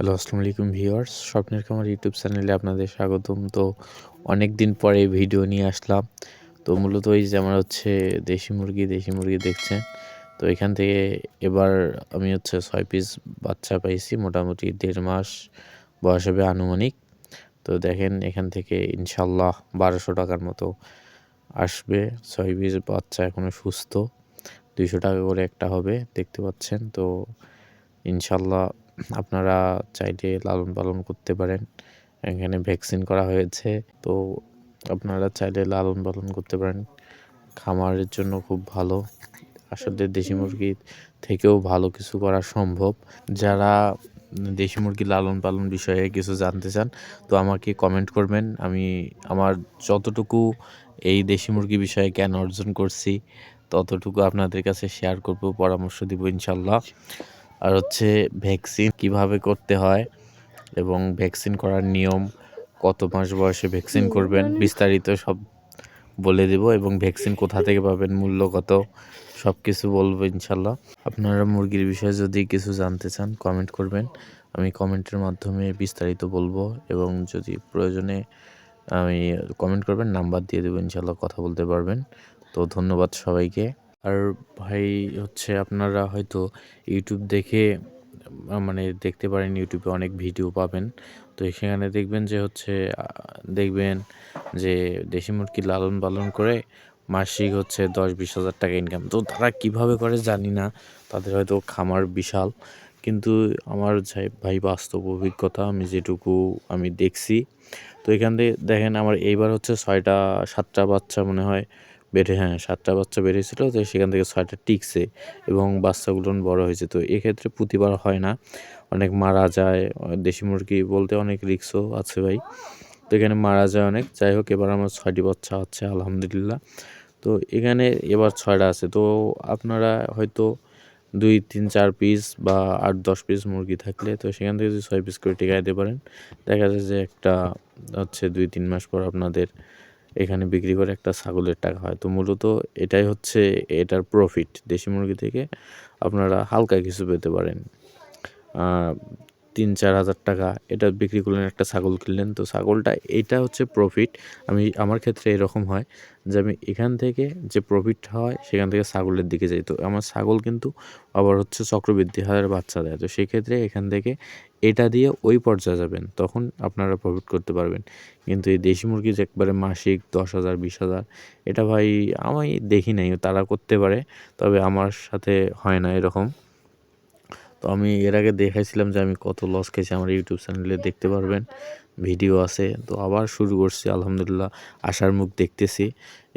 Hello, আসসালামু আলাইকুম viewers. স্বপ্নের খামার ইউটিউব চ্যানেলে আপনাদের স্বাগতম। তো অনেক দিন পরে ভিডিও নিয়ে আসলাম। তো মূলত এই যে আমার হচ্ছে দেশি মুরগি দেশি মুরগি দেখছেন। তো এখান থেকে এবার আমি হচ্ছে ছয় পিস বাচ্চা পাইছি, মোটামুটি দেড় মাস বয়স হবে আনুমানিক। তো দেখেন এখান থেকে ইনশাল্লাহ বারোশো টাকার মতো আসবে। ছয় পিস বাচ্চা এখনও সুস্থ। দুইশো টাকা করে একটা হবে, দেখতে পাচ্ছেন। তো ইনশাল্লাহ আপনারা চাইলে লালন পালন করতে পারেন। এখানে ভ্যাকসিন করা হয়েছে। তো আপনারা চাইলে লালন পালন করতে পারেন। খামারের জন্য খুব ভালো। আসলে দেশি মুরগি থেকেও ভালো কিছু করা সম্ভব। যারা দেশি মুরগি লালন পালন বিষয়ে কিছু জানতে চান, তো আমাকে কমেন্ট করবেন। আমি আমার যতটুকু এই দেশি মুরগি বিষয়ে জ্ঞান অর্জন করছি, ততটুকু আপনাদের কাছে শেয়ার করব, পরামর্শ দিব ইনশাল্লাহ আর হচ্ছে ভ্যাকসিন কীভাবে করতে হয় এবং ভ্যাকসিন করার নিয়ম কত মাস বয়সে ভ্যাকসিন করবেন বিস্তারিত সব বলে দেব এবং ভ্যাকসিন কোথা থেকে পাবেন মূল্য কত সব কিছু বলব ইনশাল্লাহ। আপনারা মুরগির বিষয়ে যদি কিছু জানতে চান কমেন্ট করবেন। আমি কমেন্টের মাধ্যমে বিস্তারিত বলব এবং যদি প্রয়োজনে আমি কমেন্ট করবেন নাম্বার দিয়ে দেবো ইনশাল্লাহ কথা বলতে পারবেন। তো ধন্যবাদ সবাইকে। আর ভাই হচ্ছে আপনারা হয়তো ইউটিউব দেখে মানে দেখতে পারেন ইউটিউবে অনেক ভিডিও পাবেন। তো সেখানে দেখবেন যে হচ্ছে দেখবেন যে দেশি মুরগি লালন পালন করে মাসিক হচ্ছে দশ বিশ হাজার টাকা ইনকাম তো তারা কীভাবে করে জানি না, তাদের হয়তো খামার বিশাল। কিন্তু আমার ভাই বাস্তব অভিজ্ঞতা, আমি যেটুকু আমি দেখছি। তো এখান থেকে দেখেন আমার এইবার হচ্ছে ছয়টা, সাতটা বাচ্চা মনে হয় বেড়ে হ্যাঁ সাতটা বাচ্চা বেড়েছিল, তো সেখান থেকে ছয়টা টিকছে এবং বাচ্চাগুলো বড় হয়েছে। তো এক্ষেত্রে প্রতিবার হয় না। অনেক মারা যায়, দেশি মুরগি বলতে অনেক রিক্সও আছে ভাই। তো এখানে মারা যায় অনেক। যাই হোক, এবার আমার ছয়টি বাচ্চা হচ্ছে আলহামদুলিল্লাহ। তো এখানে এবার ছয়টা আছে। তো আপনারা হয়তো দুই, তিন, চার পিস বা আট, দশ পিস মুরগি থাকলে তো সেখান থেকে যদি ছয় পিস করে টিকাইতে পারেন, দেখা যায় যে একটা হচ্ছে দুই, তিন মাস পর আপনাদের এখানে বিক্রি করে একটা ছাগলের টাকা হয়। তো মূলত এটাই হচ্ছে এটার প্রফিট দেশি মুরগি থেকে আপনারা হালকা কিছু পেতে পারেন। তিন চার হাজার টাকা এটা বিক্রি করলেন একটা ছাগল কিনলেন। তো ছাগলটা এটা হচ্ছে প্রফিট আমি, আমার ক্ষেত্রে এরকম হয় যে আমি এখান থেকে যে প্রফিট হয় সেখান থেকে ছাগলের দিকে যাই। তো আমার ছাগল কিন্তু আবার হচ্ছে চক্রবৃদ্ধি হারের বাচ্চা দেয়। তো সেক্ষেত্রে এখান থেকে এটা দিয়ে ওই পর্যায়ে যাবেন, তখন আপনারা প্রফিট করতে পারবেন। কিন্তু এই দেশি মুরগি যে একবারে মাসিক দশ হাজার, বিশ হাজার, এটা ভাই আমি দেখি নাই, তারা করতে পারে, তবে আমার সাথে হয় না এরকম। তো আমি এর আগে দেখাইছিলাম যে আমি কত লস খেয়েছি আমার ইউটিউব চ্যানেলে দেখতে পারবেন। ভিডিও আছে। তো আবার শুরু করছি, আলহামদুলিল্লাহ, আশার মুখ দেখতেছি।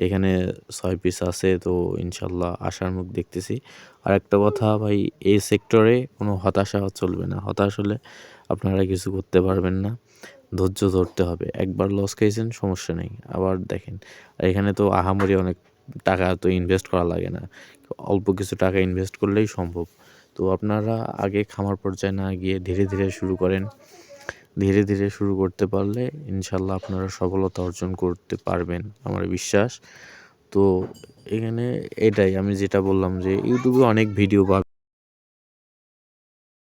এখানে ছয় পিস আছে, তো ইনশাল্লাহ আশার মুখ দেখতেছি। আর একটা কথা ভাই, এই সেক্টরে কোনো হতাশা চলবে না। হতাশ হলে আপনারা কিছু করতে পারবেন না। ধৈর্য ধরতে হবে। একবার লস খেয়েছেন, সমস্যা নেই। আবার দেখেন আর এখানে তো আহামরি অনেক টাকা তো ইনভেস্ট করা লাগে না। অল্প কিছু টাকা ইনভেস্ট করলেই সম্ভব। তো আপনারা আগে খামার পর্যায়ে না গিয়ে ধীরে ধীরে শুরু করেন। ধীরে ধীরে শুরু করতে পারলে ইনশাল্লাহ আপনারা সফলতা অর্জন করতে পারবেন, আমার বিশ্বাস। তো এখানে এটাই, আমি যেটা বললাম যে ইউটিউবে অনেক ভিডিও পাবেন